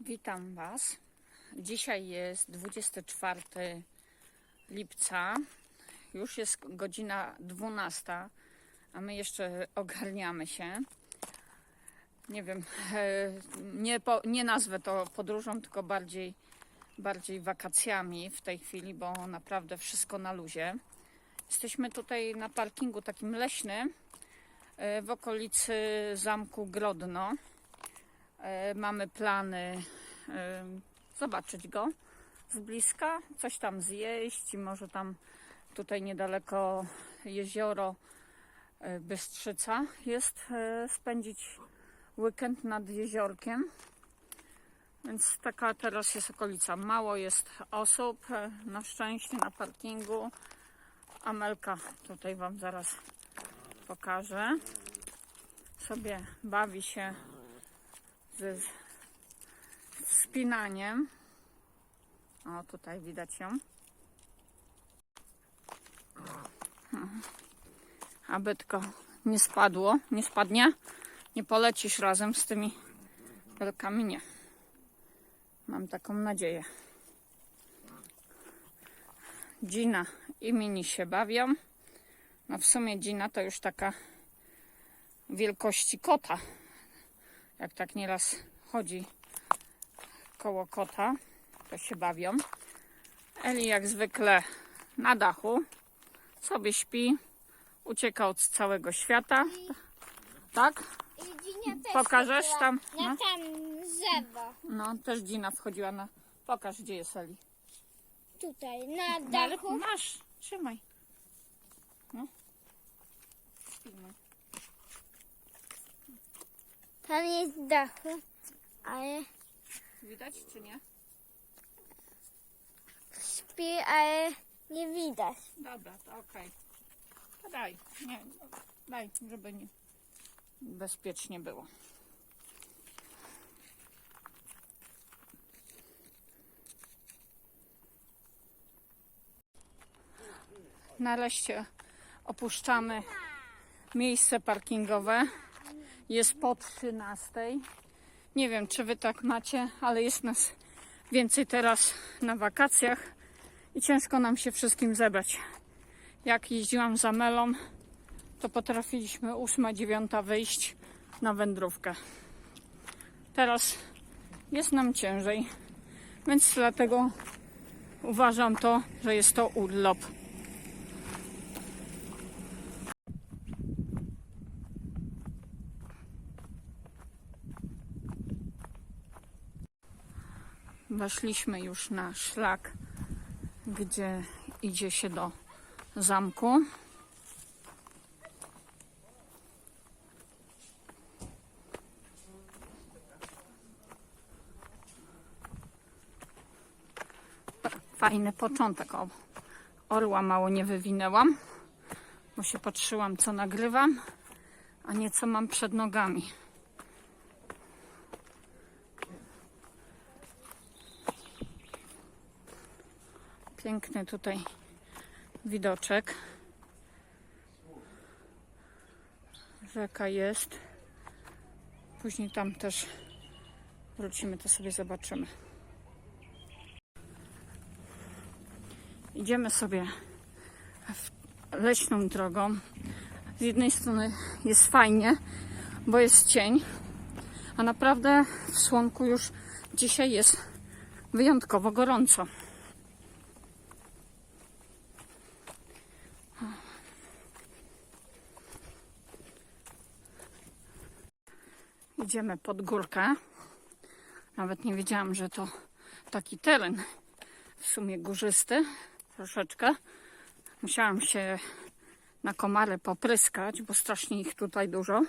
Witam Was. Dzisiaj jest 24 lipca. Już jest godzina 12, a my jeszcze ogarniamy się. Nie wiem, e, nie, po, nie nazwę to podróżą, tylko bardziej, bardziej wakacjami w tej chwili, bo naprawdę wszystko na luzie. Jesteśmy tutaj na parkingu takim leśnym e, w okolicy zamku Grodno. E, Mamy plany e, zobaczyć go z bliska, coś tam zjeść i może tam tutaj niedaleko jezioro e, Bystrzyca jest, spędzić weekend nad jeziorkiem. Więc taka teraz jest okolica. Mało jest osób, na szczęście na parkingu. Amelka tutaj Wam zaraz pokażę. Sobie bawi się ze wspinaniem. O, tutaj widać ją. Aby tylko nie spadło, nie spadnie. Nie polecisz razem z tymi belkami, nie. Mam taką nadzieję. Gina i Mini się bawią. No w sumie Gina to już taka wielkości kota jak tak nieraz chodzi koło kota, to się bawią. Eli jak zwykle na dachu sobie śpi, ucieka od całego świata. Tak? Pokażesz tam? Na No. tam drzewo. No, też Gina wchodziła na... Pokaż, gdzie jest Eli. Tutaj, na No, dachu. masz, trzymaj. No. Filmuj. Tam jest dachu, ale Widać, czy nie? śpi, ale nie widać. Dobra, to okej. To daj, nie, daj, żeby nie bezpiecznie było. Nareszcie opuszczamy miejsce parkingowe. Jest po 13. Nie wiem, czy wy tak macie, ale jest nas więcej teraz na wakacjach i ciężko nam się wszystkim zebrać. Jak jeździłam za Melą, to potrafiliśmy 8-9 wyjść na wędrówkę. Teraz jest nam ciężej, więc dlatego uważam to, że jest to urlop. Weszliśmy już na szlak, gdzie idzie się do zamku. Fajny początek. O, orła mało nie wywinęłam, bo się patrzyłam, co nagrywam, a nie co mam przed nogami. Piękny tutaj widoczek. Rzeka jest. Później tam też wrócimy, to sobie zobaczymy. Idziemy sobie leśną drogą. Z jednej strony jest fajnie, bo jest cień, a naprawdę w słonku już dzisiaj jest wyjątkowo gorąco. Idziemy pod górkę. Nawet nie wiedziałam, że to taki teren w sumie górzysty troszeczkę. Musiałam się na komary popryskać, bo strasznie ich tutaj dużo.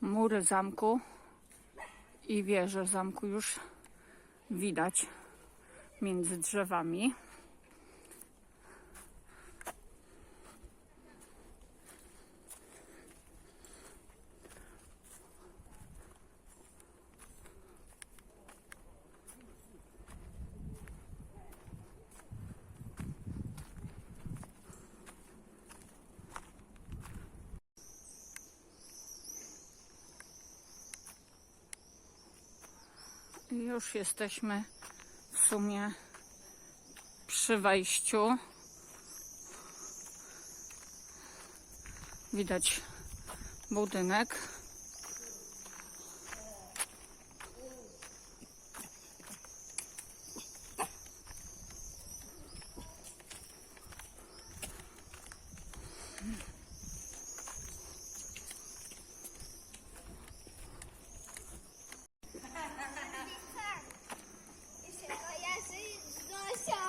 Mury zamku i wieże zamku już widać między drzewami. Już jesteśmy w sumie przy wejściu. Widać budynek. I się kojarzy z Zosią.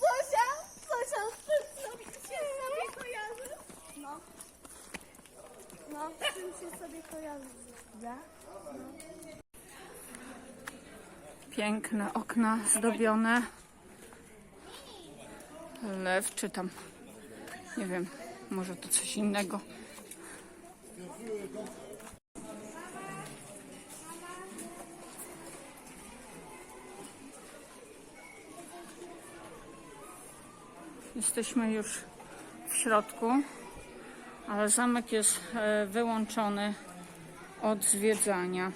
Zosia, Zosia, z tym się sobie kojarzy. No. No, się sobie kojarzy. Ja? Piękne okna zdobione. Lew czy tam, nie wiem, może to coś innego. Jesteśmy już w środku, ale zamek jest e, wyłączony od zwiedzania.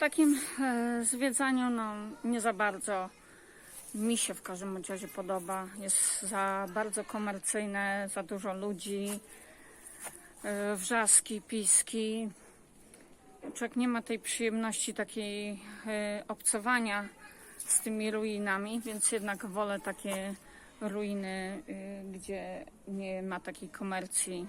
Takim e, zwiedzaniu no, nie za bardzo mi się w każdym razie podoba. Jest za bardzo komercyjne, za dużo ludzi, e, wrzaski, piski. Człowiek nie ma tej przyjemności takiej e, obcowania z tymi ruinami, więc jednak wolę takie ruiny, gdzie nie ma takiej komercji.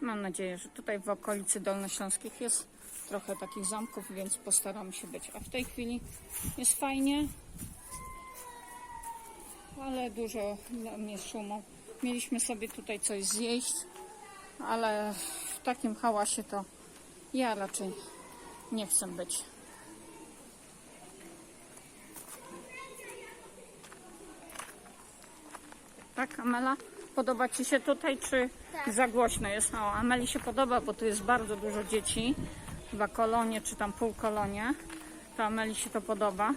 Mam nadzieję, że tutaj w okolicy Dolnośląskich jest trochę takich zamków, więc postaram się być. A w tej chwili jest fajnie, ale dużo dla mnie szumu. Mieliśmy sobie tutaj coś zjeść, ale w takim hałasie to ja raczej nie chcę być. Tak, Amela? Podoba Ci się tutaj, czy Tak. za głośno jest? O, Ameli się podoba, bo tu jest bardzo dużo dzieci. Chyba kolonie, czy tam pół kolonie. To Ameli się to podoba.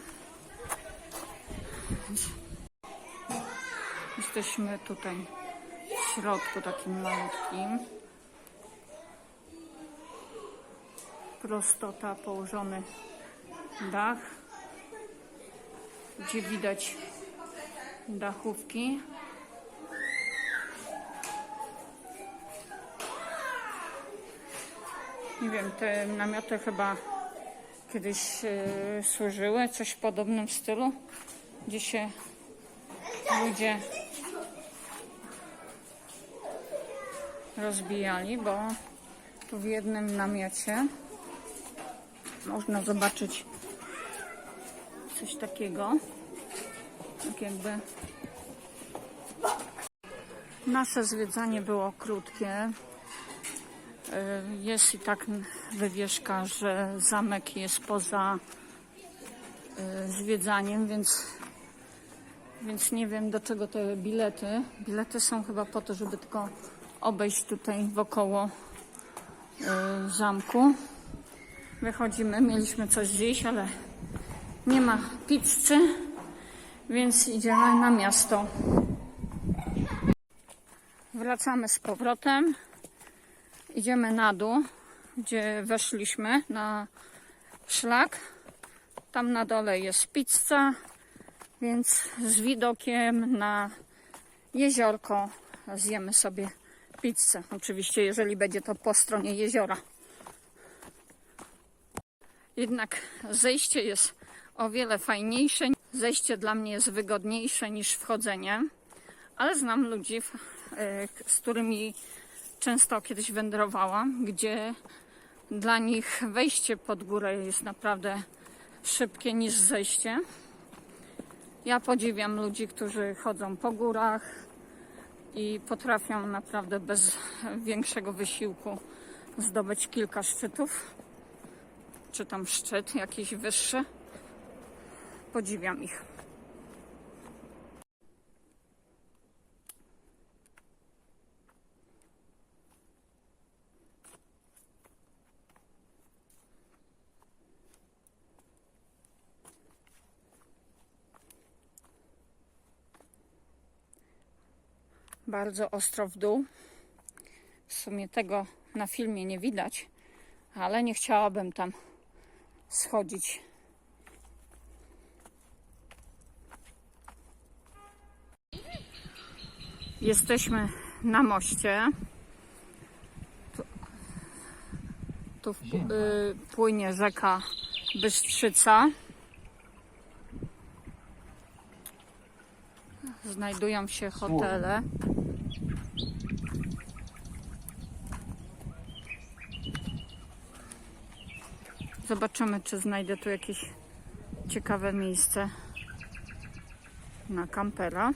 Jesteśmy tutaj w środku takim malutkim. Prostota, położony dach, gdzie widać dachówki. Nie wiem, te namioty chyba kiedyś e, służyły, coś w podobnym stylu, gdzie się ludzie rozbijali, bo tu w jednym namiocie można zobaczyć coś takiego, tak jakby nasze zwiedzanie było krótkie. Y, Jest i tak wywieszka, że zamek jest poza y, zwiedzaniem, więc Więc nie wiem do czego te bilety. Bilety są chyba po to, żeby tylko obejść tutaj wokoło y, zamku. Wychodzimy, mieliśmy coś zjeść, ale nie ma pizzy, więc idziemy na miasto. Wracamy z powrotem. Idziemy na dół, gdzie weszliśmy na szlak. Tam na dole jest pizza, więc z widokiem na jeziorko zjemy sobie pizzę. Oczywiście, jeżeli będzie to po stronie jeziora. Jednak zejście jest o wiele fajniejsze. Zejście dla mnie jest wygodniejsze niż wchodzenie, ale znam ludzi, e, z którymi często kiedyś wędrowałam, gdzie dla nich wejście pod górę jest naprawdę szybkie niż zejście. Ja podziwiam ludzi, którzy chodzą po górach i potrafią naprawdę bez większego wysiłku zdobyć kilka szczytów, czy tam szczyt jakiś wyższy. Podziwiam ich. Bardzo ostro w dół. W sumie tego na filmie nie widać, ale nie chciałabym tam schodzić. Jesteśmy na moście. Tu, tu w, y, płynie rzeka Bystrzyca. Znajdują się hotele. Zobaczymy, czy znajdę tu jakieś ciekawe miejsce na kampera.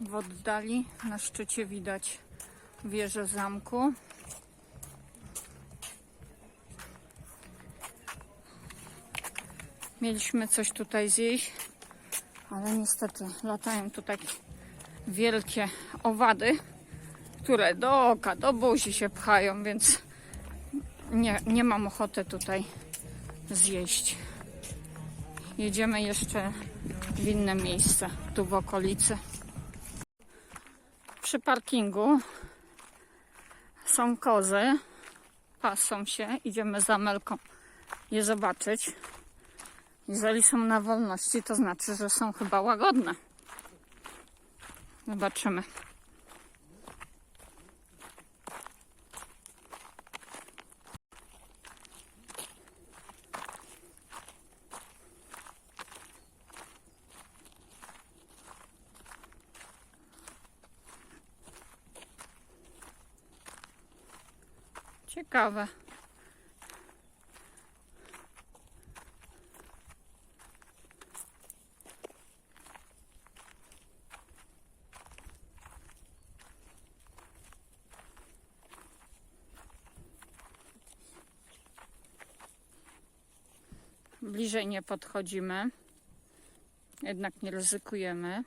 W oddali na szczycie widać wieżę zamku. Mieliśmy coś tutaj zjeść, ale niestety latają tutaj wielkie owady, które do oka, do buzi się pchają, więc nie, nie mam ochoty tutaj zjeść. Jedziemy jeszcze w inne miejsce, tu w okolicy. Przy parkingu są kozy, pasą się, idziemy za Melką je zobaczyć. Jeżeli są na wolności, to znaczy, że są chyba łagodne. Zobaczymy. Ciekawe. Bliżej nie podchodzimy. Jednak nie ryzykujemy.